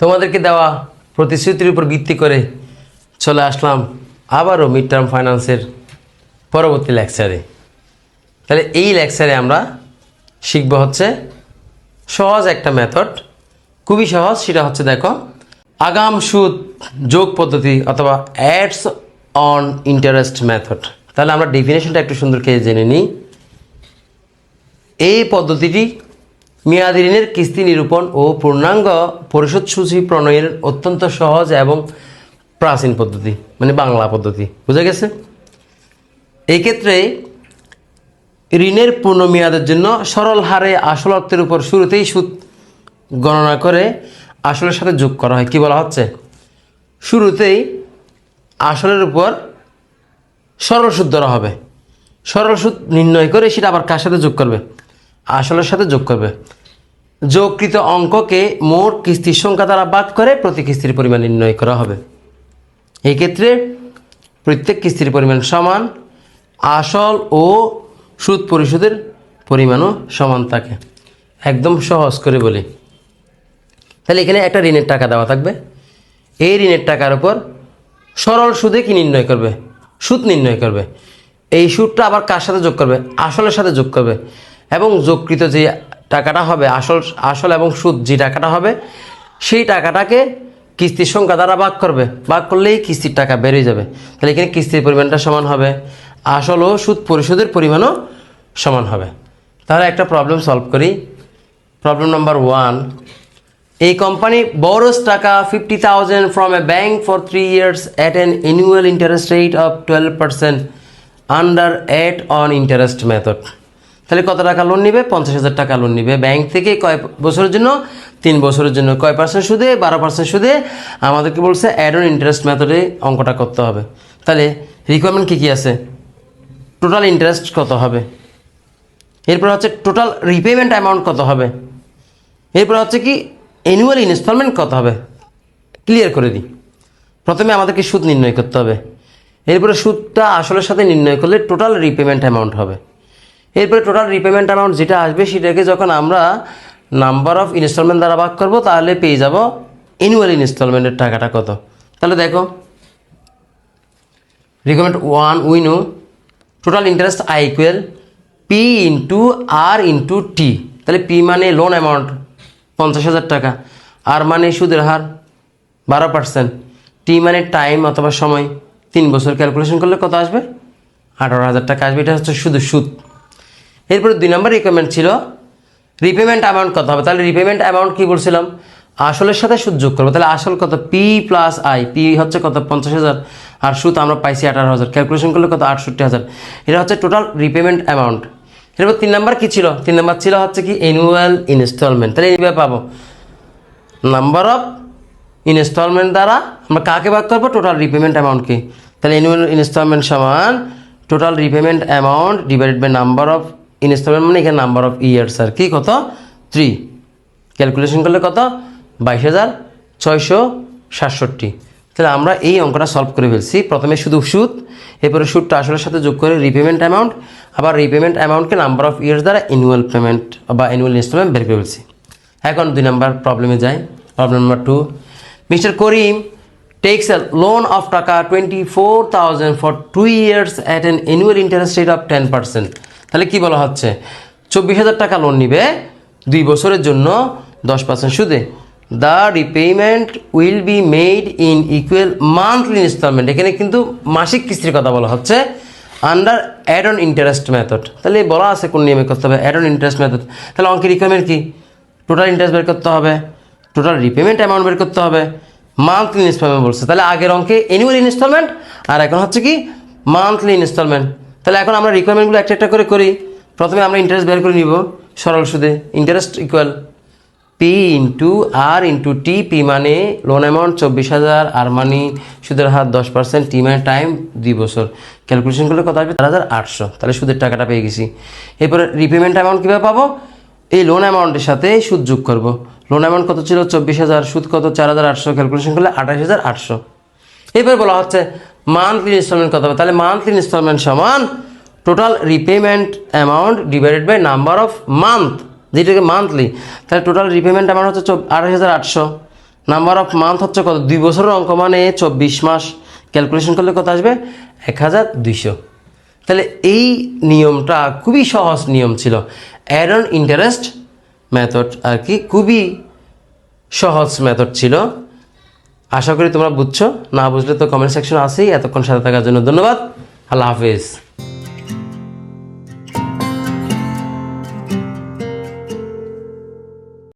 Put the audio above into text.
তোমাদেরকে দেওয়া প্রতিশ্রুতির উপর ভিত্তি করে চলে আসলাম আবারও মিড টার্ম ফাইন্যান্সের পরবর্তী লেকচারে তাহলে এই লেকচারে আমরা শিখব হচ্ছে সহজ একটা মেথড খুবই সহজ, সেটা হচ্ছে দেখো, আগাম সুদ যোগ পদ্ধতি অথবা অ্যাডস অন ইন্টারেস্ট মেথড তাহলে আমরা ডেফিনেশনটা একটু সুন্দর করে জেনে নিই। এই পদ্ধতিটি মেয়াদি ঋণের কিস্তি নিরূপণ ও পূর্ণাঙ্গ পরিশোধ সূচি প্রণয়নের অত্যন্ত সহজ এবং প্রাচীন পদ্ধতি মানে বাংলা পদ্ধতি। বুঝা গেছে? এই ক্ষেত্রে ঋণের পূর্ণ মেয়াদের জন্য সরল হারে আসল অর্থের উপর শুরুতেই সুদ গণনা করে আসলের সাথে যোগ করা হয়। কি বলা হচ্ছে? শুরুতেই আসলের উপর সরল সুদ ধরা হবে। সরল সুদ নির্ণয় করে সেটা আবার কার সাথে যোগ করবে? আসলের সাথে যোগ করবে। যোগকৃত অঙ্ককে মোট কিস্তির সংখ্যা দ্বারা বাদ করে প্রতি কিস্তির পরিমাণ নির্ণয় করা হবে। এই ক্ষেত্রে প্রত্যেক কিস্তির পরিমাণ সমান, আসল ও সুদ পরিশোধের পরিমাণও সমান থাকে। একদম সহজ করে বলি। তাহলে এখানে একটা ঋণের টাকা দেওয়া থাকবে। এই ঋণের টাকার উপর সরল সুদে কি নির্ণয় করবে? সুদ নির্ণয় করবে। এই সুদটা আবার কার সাথে যোগ করবে? আসলের সাথে যোগ করবে। এবং যোগকৃত যে টাকাটা হবে আসল আসল এবং সুদ, যে টাকাটা হবে, সেই টাকাটাকে কিস্তির সংখ্যা দ্বারা ভাগ করবে। ভাগ করলেই কিস্তির টাকা বেড়ে যাবে। তাহলে এখানে কিস্তির পরিমাণটা সমান হবে, আসল ও সুদ পরিশোধের পরিমাণও সমান হবে। তাহলে একটা প্রবলেম সলভ করি। Problem number one A company borrows taka fifty thousand from a bank for three years at an annual interest rate of twelve percent under at on interest method তাহলে কত টাকা লোন নিবে? পঞ্চাশ হাজার টাকা loan নিবে। Bank থেকে কয় বছরের জন্য? তিন বছরের জন্য। কয় পার্সেন্ট সুদে? বারো পার্সেন্ট সুদে। আমাদেরকে বলছে অ্যাড অন ইন্টারেস্ট মেথডে অঙ্কটা করতে হবে। তাহলে রিকোয়ারমেন্ট কী কী আছে? টোটাল ইন্টারেস্ট কত হবে? এরপর হচ্ছে টোটাল রিপেমেন্ট অ্যামাউন্ট কত হবে? এরপর হচ্ছে কি অ্যানুয়াল ইনস্টলমেন্ট কত হবে? ক্লিয়ার করে দিই। প্রথমে আমাদেরকে সুদ নির্ণয় করতে হবে। এরপরে সুদটা আসলের সাথে নির্ণয় করলে টোটাল রিপেমেন্ট অ্যামাউন্ট হবে। এরপরে টোটাল রিপেমেন্ট অ্যামাউন্ট যেটা আসবে সেটাকে যখন আমরা নাম্বার অফ ইনস্টলমেন্ট দ্বারা ভাগ করব, তাহলে পেয়ে যাব অ্যানুয়াল ইনস্টলমেন্টের টাকাটা কত? তাহলে দেখো recommend one we know total interest I equal P into R into T তাহলে পি মানে লোন অ্যামাউন্ট পঞ্চাশ হাজার টাকা আর মানে সুদের হার বারো পার্সেন্ট টি মানে টাইম অথবা সময়, তিন বছর ক্যালকুলেশন করলে কত আসবে? আঠারো হাজার টাকা আসবে, এটা হচ্ছে শুধু সুদ। এরপরে দুই নম্বর রিকোয়ারমেন্ট ছিল রিপেমেন্ট অ্যামাউন্ট কত হবে? তাহলে রিপেমেন্ট অ্যামাউন্ট কী বলছিলাম? আসলের সাথে সুদ যোগ করব। তাহলে আসল কত? পি প্লাস আই পি হচ্ছে কত? পঞ্চাশ হাজার। আর সুদ আমরা পাইছি আঠারো হাজার। ক্যালকুলেশন করলে কত? আটষট্টি হাজার। এটা হচ্ছে টোটাল রিপেমেন্ট অ্যামাউন্ট এরপর তিন নাম্বার কী ছিল? তিন নাম্বার ছিল হচ্ছে কি অ্যানুয়াল ইনস্টলমেন্ট তাহলে এইভাবে পাবো। নাম্বার অফ ইনস্টলমেন্ট দ্বারা আমরা কাকে ভাগ করব? টোটাল রিপেমেন্ট অ্যামাউন্টকে তাহলে অ্যানুয়াল ইনস্টলমেন্ট সমান total repayment amount divided by number of instalment মানে এখানে নাম্বার অফ ইয়ার্স আর কি কত? থ্রি ক্যালকুলেশন করলে কত? বাইশ হাজার ছয়শো সাতষট্টি। তাহলে আমরা এই অঙ্কটা সলভ করে ফেলছি। প্রথমে শুধু সুদ, এরপরে সুদটা আসলের সাথে যোগ করে রিপেমেন্ট অ্যামাউন্ট আবার রিপেমেন্ট অ্যামাউন্টকে নাম্বার অফ ইয়ার্স দ্বারা অ্যানুয়াল পেমেন্ট বা অ্যানুয়াল ইনস্টলমেন্ট বের করে ফেলছি। এখন দুই নাম্বার প্রবলেমে যাই। Problem number two mister Karim takes a loan of taka twenty four thousand for two years at an annual interest rate of ten percent তাহলে কী বলা হচ্ছে? চব্বিশ হাজার টাকা লোন নিবে, দুই বছরের জন্য দশ পার্সেন্ট সুদে। The repayment will be made in equal monthly instalment এখানে কিন্তু মাসিক কিস্তির কথা বলা হচ্ছে। Under add on interest method তাহলে বলা আছে কোন নিয়মে করতে হবে? অ্যাড অন ইন্টারেস্ট মেথড তাহলে অঙ্কের রিকোয়ারমেন্ট কী? টোটাল ইন্টারেস্ট বের করতে হবে। টোটাল রিপেমেন্ট অ্যামাউন্ট বের করতে হবে। মান্থলি ইনস্টলমেন্ট বলছে। তাহলে আগের অঙ্কে অ্যানুয়াল ইনস্টলমেন্ট আর এখন হচ্ছে কি মান্থলি ইনস্টলমেন্ট তাহলে এখন আমরা রিকোয়ারমেন্টগুলো একটা একটা করে করি। প্রথমে আমরা ইন্টারেস্ট বের করে নিব সরল সুদে। Interest equal P into R into T P মানে লোন অ্যামাউন্ট চব্বিশ হাজার আর মানি সুদের হার দশ পার্সেন্ট টি মানে টাইম দুই বছর। ক্যালকুলেশন করলে কত আসবে? চার হাজার আটশো। তাহলে সুদের টাকাটা পেয়ে গেছি। এরপরে রিপেমেন্ট অ্যামাউন্ট কীভাবে পাবো? এই লোন অ্যামাউন্টের সাথে সুদ যোগ করব। লোন অ্যামাউন্ট কত ছিল? চব্বিশ হাজার। সুদ কত? চার হাজার আটশো। ক্যালকুলেশন করলে আঠাশ হাজার আটশো। এরপরে বলা হচ্ছে মান্থলি ইনস্টলমেন্ট কত হবে? তাহলে মান্থলি ইনস্টলমেন্ট সমান total repayment amount divided by number of month যেটাকে মান্থলি তাহলে টোটাল রিপেমেন্ট অ্যামাউন্ট হচ্ছে আড়াই হাজার আটশো। নাম্বার অফ মান্থ হচ্ছে কত? দুই বছরের অঙ্ক মানে চব্বিশ মাস। ক্যালকুলেশন করলে কত আসবে? এক হাজার দুইশো। তাহলে এই নিয়মটা খুবই সহজ নিয়ম ছিল। অ্যারন ইন্টারেস্ট মেথড আর কি, খুবই সহজ মেথড ছিল। আশা করি তোমরা বুঝছ, না বুঝলে তো কমেন্ট সেকশন আছেই। এতক্ষণ সাথে থাকার জন্য ধন্যবাদ। আল্লাহ হাফিজ।